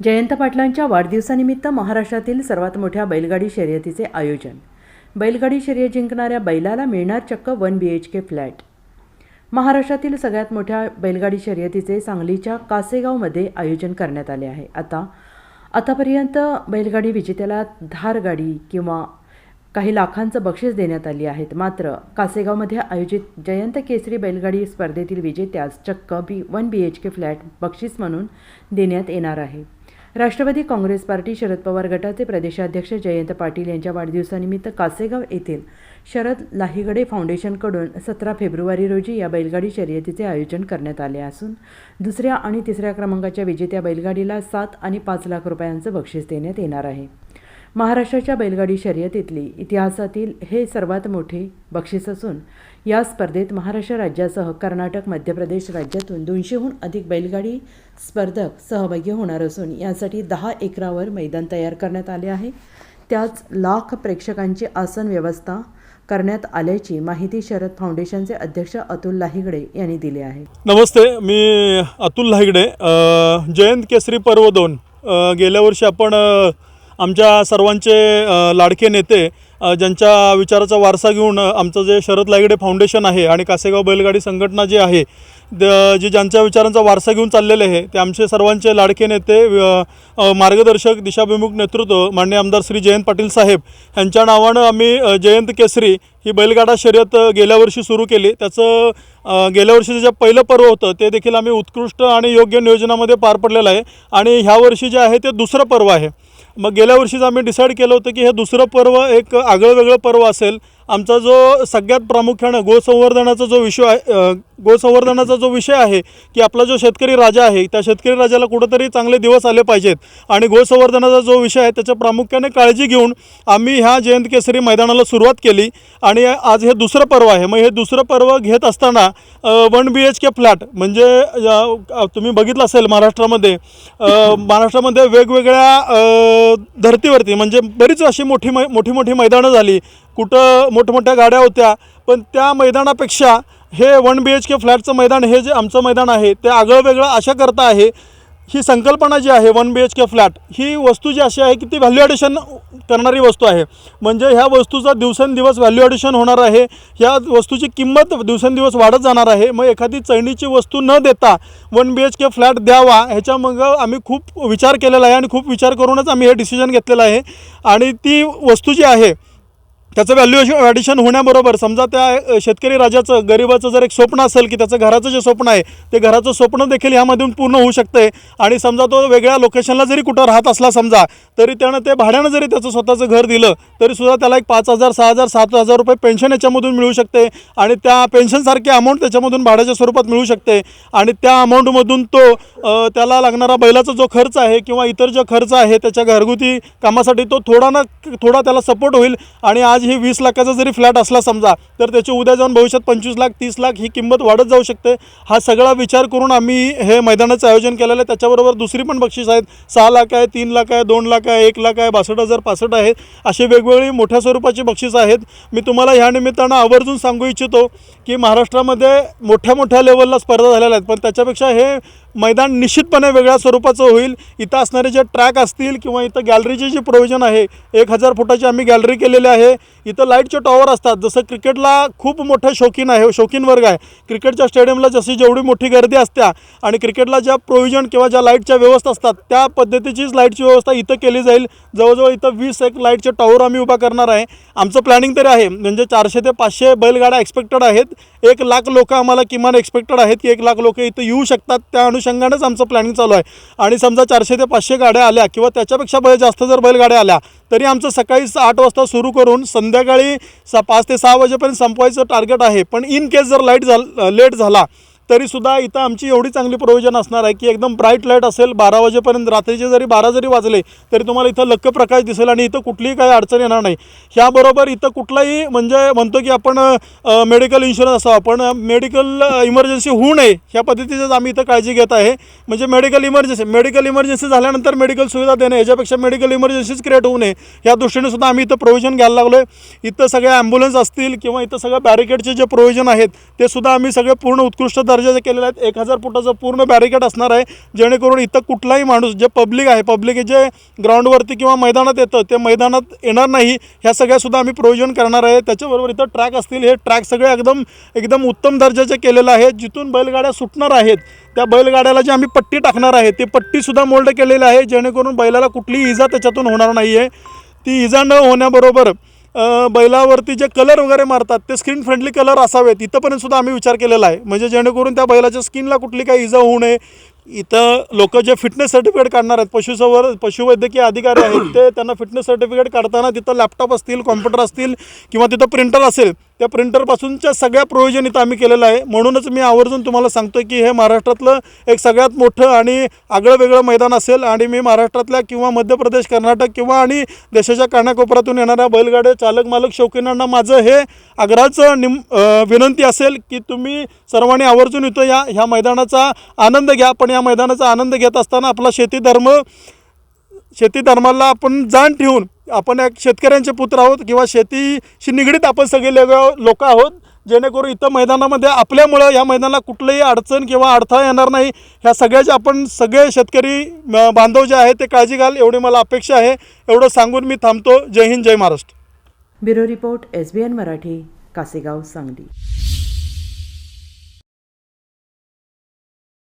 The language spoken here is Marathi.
जयंत पाटलांच्या वाढदिवसानिमित्त महाराष्ट्रातील सर्वात मोठ्या बैलगाडी शर्यतीचे आयोजन. बैलगाडी शर्यत जिंकणाऱ्या बैलाला मिळणार चक्क one B H K flat. महाराष्ट्रातील सगळ्यात मोठ्या बैलगाडी शर्यतीचे सांगलीच्या कासेगावमध्ये आयोजन करण्यात आले आहे. आता आतापर्यंत बैलगाडी विजेत्याला धार गाडी किंवा काही लाखांचं बक्षीस देण्यात आली आहेत. मात्र कासेगावमध्ये आयोजित जयंत केसरी बैलगाडी स्पर्धेतील विजेत्यास चक्क B one B H K flat बक्षीस म्हणून देण्यात येणार आहे. राष्ट्रवादी काँग्रेस पार्टी शरद पवार गटाचे प्रदेशाध्यक्ष जयंत पाटील यांच्या वाढदिवसानिमित्त कासेगाव येथील शरद लाहिगडे फाउंडेशनकडून सतरा फेब्रुवारी रोजी या बैलगाडी शर्यतीचे आयोजन करण्यात आले असून दुसऱ्या आणि तिसऱ्या क्रमांकाच्या विजेत्या बैलगाडीला सात आणि पाच लाख रुपयांचं बक्षीस देण्यात येणार आहे. महाराष्ट्राच्या बैलगाडी शर्यतीतली इतिहासातील हे सर्वात मोठे बक्षीस असून या स्पर्धेत महाराष्ट्र राज्यासह कर्नाटक मध्य प्रदेश राज्यातून दोनशेहून अधिक बैलगाडी स्पर्धक सहभागी होणार असून यासाठी दहा एकरावर मैदान तयार करण्यात आले आहे. त्याच लाख प्रेक्षकांची आसन व्यवस्था करण्यात आल्याची माहिती शरद फाउंडेशनचे अध्यक्ष अतुल लाहिगडे यांनी दिली आहे. नमस्ते मी अतुल लाहिगडे. जयंत केसरी पर्व दोन. गेल्या वर्षी आपण आमच्या सर्वांचे लाडके नेते ज्यांच्या विचाराचा वारसा घेऊन आमचं जे शरद लाहिगडे फाउंडेशन आहे आणि कासेगाव बैलगाडी संघटना जी आहे द- जे ज्यांच्या विचारांचा वारसा घेऊन चाललेले आहे ते आमचे सर्वांचे लाडके नेते मार्गदर्शक दिशाभिमुख नेतृत्व मान्य आमदार श्री जयंत पाटील साहेब यांच्या नावानं आम्ही जयंत केसरी ही बैलगाडा शर्यत गेल्या वर्षी सुरू केली. त्याचं गेल्या वर्षीचं जे पहिलं पर्व होतं ते देखील आम्ही उत्कृष्ट आणि योग्य नियोजनामध्ये पार पडलेलं आहे. आणि ह्या वर्षी जे आहे ते दुसरं पर्व आहे. मग गेल्या वर्षीच आम्ही डिसाईड केलं होतं की हे दुसरं पर्व एक आगळं वेगळं पर्व असेल. आमचा जो सगळ्यात प्रामुख्यानं गोसंवर्धनाचा जो विषय आहे गोसंवर्धनाचा जो विषय आहे की आपला जो शेतकरी राजा आहे त्या शेतकरी राजाला कुठंतरी चांगले दिवस आले पाहिजेत. आणि गोसंवर्धनाचा जो विषय आहे त्याच्या प्रामुख्याने काळजी घेऊन आम्ही ह्या जयंत केसरी मैदानाला सुरुवात केली. आणि आज हे दुसरं पर्व आहे. मग हे दुसरं पर्व घेत असताना one B H K flat म्हणजे तुम्ही बघितलं असेल महाराष्ट्रामध्ये महाराष्ट्रामध्ये वेगवेगळ्या धर्तीवरती म्हणजे बरीच अशी मोठी मै मोठी मोठी मैदानं झाली. कुठं मोठमोठ्या गाड्या होत्या पण त्या मैदानापेक्षा हे वन बी एच के फ्लॅटचं मैदान हे जे आमचं मैदान आहे ते आगळं वेगळं अशा करता आहे. ही संकल्पना जी आहे one B H K flat ही वस्तू जी अशी आहे की ती व्हॅल्यू ॲडिशन करणारी वस्तू आहे. म्हणजे ह्या वस्तूचा दिवसेंदिवस व्हॅल्यू ॲडिशन होणार आहे. ह्या वस्तूची किंमत दिवसेंदिवस वाढत जाणार आहे. मग एखादी चैनीची वस्तू न देता one B H K flat द्यावा ह्याच्या मग आम्ही खूप विचार केलेला आहे आणि खूप विचार करूनच आम्ही हे डिसिजन घेतलेलं आहे. आणि ती वस्तू जी आहे त्याचं व्हॅल्युएशन ॲडिशन होण्याबरोबर समजा त्या शेतकरी राजाचं गरिबाचं जर एक स्वप्न असेल की त्याचं घराचं जे स्वप्न आहे ते घराचं स्वप्न देखील ह्यामधून पूर्ण होऊ शकते आणि समजा तो वेगळ्या लोकेशनला जरी कुठं राहत असला समजा तरी त्यानं ते भाड्यानं जरी त्याचं स्वतःचं घर दिलं तरीसुद्धा त्याला एक पाच हजार सहा हजार सात हजार रुपये पेन्शन याच्यामधून मिळू शकते. आणि त्या पेन्शनसारखी अमाऊंट त्याच्यामधून भाड्याच्या स्वरूपात मिळू शकते. आणि त्या अमाऊंटमधून तो त्याला लागणारा बैलाचा जो खर्च आहे किंवा इतर जो खर्च आहे त्याच्या घरगुती कामासाठी तो थोडा ना थोडा त्याला सपोर्ट होईल. आणि आज ही वीस लाखाचा जरी फ्लॅट असला समजा तर त्याची उद्या जाऊन भविष्यात पंचवीस लाख तीस लाख ही किंमत वाढत जाऊ शकते. हा सगळा विचार करून आम्ही हे मैदानाचं आयोजन केलेलं आहे. त्याच्याबरोबर दुसरी पण बक्षीस आहेत. सहा लाख आहे तीन लाख आहे दोन लाख आहे एक लाख आहे बासष्ट हजार पासष्ट आहेत. असे वेगवेगळी मोठ्या स्वरूपाची बक्षीस आहेत. मी तुम्हाला ह्या निमित्तानं आवर्जून सांगू इच्छितो की महाराष्ट्रामध्ये मोठ्या मोठ्या लेवलला स्पर्धा झालेल्या आहेत. पण त्याच्यापेक्षा हे मैदान निश्चितपणे वेगळ्या स्वरूपाचं होईल. इथं असणारे जे ट्रॅक असतील किंवा इथं गॅलरीचे जे प्रोव्हिजन आहे एक हजार फुटाची आम्ही गॅलरी केलेली आहे. इथं लाईटचे टॉवर असतात. जसं क्रिकेटला खूप मोठं शौकीन आहे शौकीन वर्ग आहे. क्रिकेटच्या स्टेडियमला जशी जेवढी मोठी गर्दी असत्या आणि क्रिकेटला ज्या प्रोव्हिजन किंवा ज्या लाईटच्या व्यवस्था असतात त्या पद्धतीचीच लाईटची व्यवस्था इथं केली जाईल. जवळजवळ इथं वीस एक लाईटचे टॉवर आम्ही उभा करणार आहे. आमचं प्लॅनिंग तरी आहे. म्हणजे चारशे ते पाचशे बैलगाड्या एक्सपेक्टेड आहेत. एक लाख लोक आम्हाला किमान एक्सपेक्टेड आहेत की एक लाख लोक इथं येऊ शकतात. त्या अनुषंगानेच आमचं प्लॅनिंग चालू आहे. आणि समजा चारशे ते पाचशे गाड्या आल्या किंवा त्याच्यापेक्षा बैल जास्त जर बैलगाड्या आल्या तरी आमचं सकाळी आठ वाजता सुरू करून संध्याकाळी स पाच ते सहा वाजेपर्यंत संपवायचं टार्गेट आहे. पण इन केस जर लाइट झाल लेट झाला तरीसुद्धा इथं आमची एवढी चांगली प्रोव्हिजन असणार आहे की एकदम ब्राईट लाइट असेल. बारा वाजेपर्यंत रात्रीचे जरी बारा जरी वाजले तरी तुम्हाला इथं लक्क प्रकाश दिसेल आणि इथं कुठलीही काही अडचण येणार नाही. ह्याबरोबर इथं कुठलाही म्हणजे म्हणतो की आपण मेडिकल इन्शुरन्स असावा पण मेडिकल इमर्जन्सी होऊ नये ह्या पद्धतीचंच आम्ही इथं काळजी घेत आहे. म्हणजे मेडिकल इमर्जन्सी मेडिकल इमर्जन्सी झाल्यानंतर मेडिकल सुविधा देणे याच्यापेक्षा मेडिकल इमर्जन्सीच क्रिएट होऊ नये. या दृष्टीने सुद्धा आम्ही इथं प्रोव्हिजन घ्यायला लागलो आहे इथं सगळ्या ॲम्ब्युलन्स असतील किंवा इथं सगळ्या बॅरिकेडचे जे प्रोव्हिजन आहेत ते सुद्धा आम्ही सगळे पूर्ण उत्कृष्ट दर्जाचे केलेले आहेत एक हजार फुटाचं पूर्ण बॅरिकेड असणार आहे जेणेकरून इथं कुठलाही माणूस जे पब्लिक आहे पब्लिक जे ग्राउंडवरती किंवा मैदानात येतं ते मैदानात येणार नाही. ह्या सगळ्यासुद्धा आम्ही प्रयोजन करणार आहे. त्याच्याबरोबर इथं ट्रॅक असतील. हे ट्रॅक सगळे एकदम एकदम उत्तम दर्जाचे केलेलं आहे. जिथून बैलगाड्या सुटणार आहेत त्या बैलगाड्याला जी आम्ही पट्टी टाकणार आहे ती पट्टीसुद्धा मोल्ड केलेली आहे जेणेकरून बैलाला कुठलीही इजा त्याच्यातून होणार नाही आहे ती इजा न होण्याबरोबर बैलावरती जे कलर वगैरे मारतात ते स्किन फ्रेंडली कलर असावेत. इथंपर्यंत सुद्धा आम्ही विचार केलेला आहे. म्हणजे जेणेकरून त्या बैलाच्या स्किनला कुठली काही इजा होऊ नये. इथं लोक जे फिटनेस सर्टिफिकेट काढणार आहेत पशुसंवर पशुवैद्यकीय अधिकारी आहेत ते त्यांना फिटनेस सर्टिफिकेट काढताना तिथं लॅपटॉप असतील कॉम्प्युटर असतील किंवा तिथं प्रिंटर असेल त्या प्रिंटरपासूनच्या सगळ्या प्रोव्हिजन इथं आम्ही केलेलं आहे. म्हणूनच मी आवर्जून तुम्हाला सांगतो की हे महाराष्ट्रातलं एक सगळ्यात मोठं आणि आगळं वेगळं मैदान असेल आणि मी महाराष्ट्रातल्या किंवा मध्य प्रदेश कर्नाटक किंवा आणि देशाच्या कानाकोपऱ्यातून येणाऱ्या बैलगाड्या चालक मालक शौकीनांना माझं हे आग्रहाचं निम विनंती असेल की तुम्ही सर्वांनी आवर्जून इथं या ह्या मैदानाचा आनंद घ्या. पण या मैदानाचा आनंद घेत असताना आपला शेती धर्म शेती धर्माला आपण जाण ठेवून आपण एक शेतकऱ्यांचे पुत्र आहोत किंवा शेतीशी निगडीत आपण सगळे लोक आहोत जेणेकरून इथं मैदानामध्ये आपल्यामुळं या मैदानाला कुठलंही अडचण किंवा अडथळा येणार नाही. ह्या सगळ्याचे आपण सगळे शेतकरी बांधव जे आहे ते काळजी घाल एवढी मला अपेक्षा आहे. एवढं सांगून मी थांबतो. जय हिंद जय Maharashtra. Bureau report S B N Marathi Kasegaon Sangli.